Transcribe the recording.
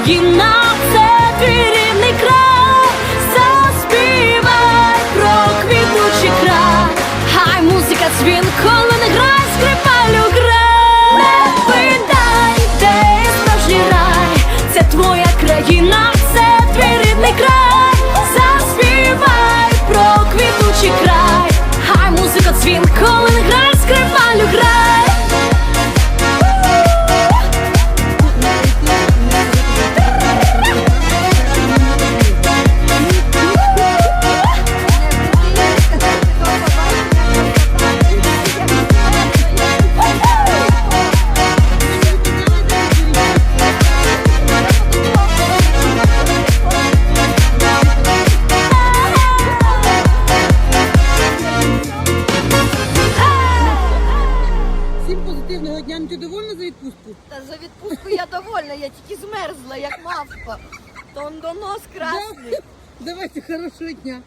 Україна, це Позитивного дня. Ну ти довольна за відпустку? Та за відпустку я довольна, я тільки змерзла, як мавпа. Тондонос красний. Давайте хорошого дня.